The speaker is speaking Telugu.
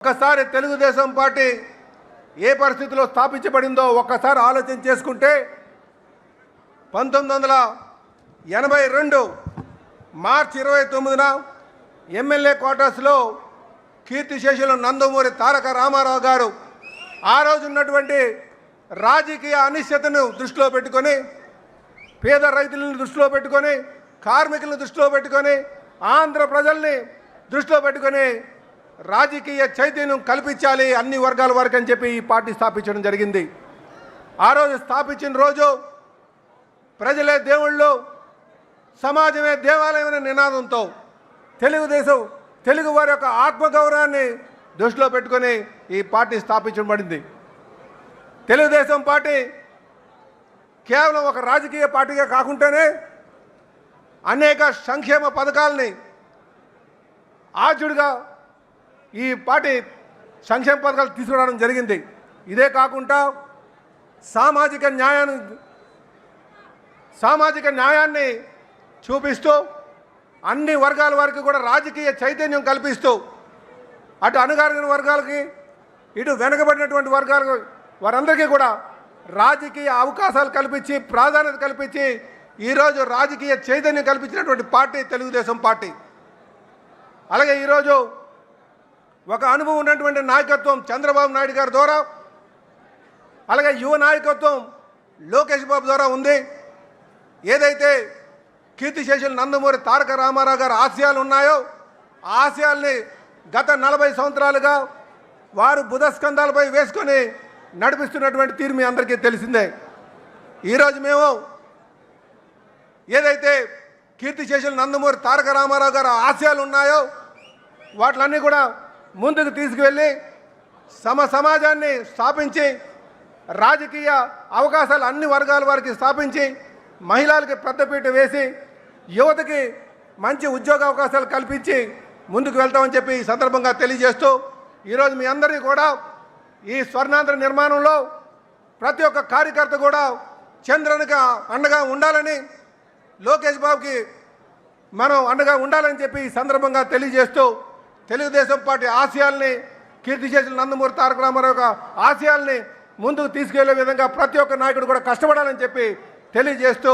ఒక్కసారి తెలుగుదేశం పార్టీ ఏ పరిస్థితిలో స్థాపించబడిందో ఒక్కసారి ఆలోచన చేసుకుంటే పంతొమ్మిది వందల ఎనభై రెండు మార్చి ఇరవై తొమ్మిదిన ఎమ్మెల్యే క్వార్టర్స్లో కీర్తిశేషులు నందమూరి తారక రామారావు గారు ఆ రోజు ఉన్నటువంటి రాజకీయ అనిశ్చితను దృష్టిలో పెట్టుకొని పేద రైతులను దృష్టిలో పెట్టుకొని కార్మికులను దృష్టిలో పెట్టుకొని ఆంధ్ర ప్రజల్ని దృష్టిలో పెట్టుకొని రాజకీయ చైతన్యం కల్పించాలి అన్ని వర్గాల వరకు అని చెప్పి ఈ పార్టీ స్థాపించడం జరిగింది. ఆ రోజు స్థాపించిన రోజు ప్రజలే దేవుళ్ళు సమాజమే దేవాలయం అనే నినాదంతో తెలుగుదేశం తెలుగు వారి యొక్క ఆత్మగౌరవాన్ని దృష్టిలో పెట్టుకొని ఈ పార్టీ స్థాపించబడింది తెలుగుదేశం పార్టీ కేవలం ఒక రాజకీయ పార్టీగా కాకుండానే అనేక సంక్షేమ పథకాలని ఆచుడుగా ఈ పార్టీ సంక్షేమ పథకాలు తీసుకురావడం జరిగింది. ఇదే కాకుండా సామాజిక న్యాయాన్ని సామాజిక న్యాయాన్ని చూపిస్తూ అన్ని వర్గాల వారికి కూడా రాజకీయ చైతన్యం కల్పిస్తూ అటు అణగారిన వర్గాలకి ఇటు వెనకబడినటువంటి వర్గాలకు వారందరికీ కూడా రాజకీయ అవకాశాలు కల్పించి ప్రాధాన్యత కల్పించి ఈరోజు రాజకీయ చైతన్యం కల్పించినటువంటి పార్టీ తెలుగుదేశం పార్టీ. అలాగే ఈరోజు ఒక అనుభవం ఉన్నటువంటి నాయకత్వం చంద్రబాబు నాయుడు గారి ద్వారా అలాగే యువ నాయకత్వం లోకేష్ బాబు ద్వారా ఉంది. ఏదైతే కీర్తిశేషులు నందమూరి తారక రామారావు గారి ఆశయాలు ఉన్నాయో ఆశయాల్ని గత నలభై సంవత్సరాలుగా వారు బుధస్కంధాలపై వేసుకొని నడిపిస్తున్నటువంటి తీరు మీ అందరికీ తెలిసిందే. ఈరోజు మేము ఏదైతే కీర్తిశేషులు నందమూరి తారక రామారావు గారి ఆశయాలు ఉన్నాయో వాటిలన్నీ కూడా ముందుకు తీసుకువెళ్ళి సమ సమాజాన్ని స్థాపించి రాజకీయ అవకాశాలు అన్ని వర్గాల వారికి స్థాపించి మహిళలకి పెద్దపీట వేసి యువతకి మంచి ఉద్యోగ అవకాశాలు కల్పించి ముందుకు వెళ్తామని చెప్పి ఈ సందర్భంగా తెలియజేస్తూ ఈరోజు మీ అందరికీ కూడా ఈ స్వర్ణాంధ్ర నిర్మాణంలో ప్రతి ఒక్క కార్యకర్త కూడా చంద్రనగా అండగా ఉండాలని లోకేష్ బాబుకి మనం అండగా ఉండాలని చెప్పి ఈ సందర్భంగా తెలియజేస్తూ తెలుగుదేశం పార్టీ ఆశయాల్ని కీర్తిశేషులు నందమూరి తారక రామారావు ఆశయాల్ని ముందుకు తీసుకెళ్ళే విధంగా ప్రతి ఒక్క నాయకుడు కూడా కష్టపడాలని చెప్పి తెలియజేస్తూ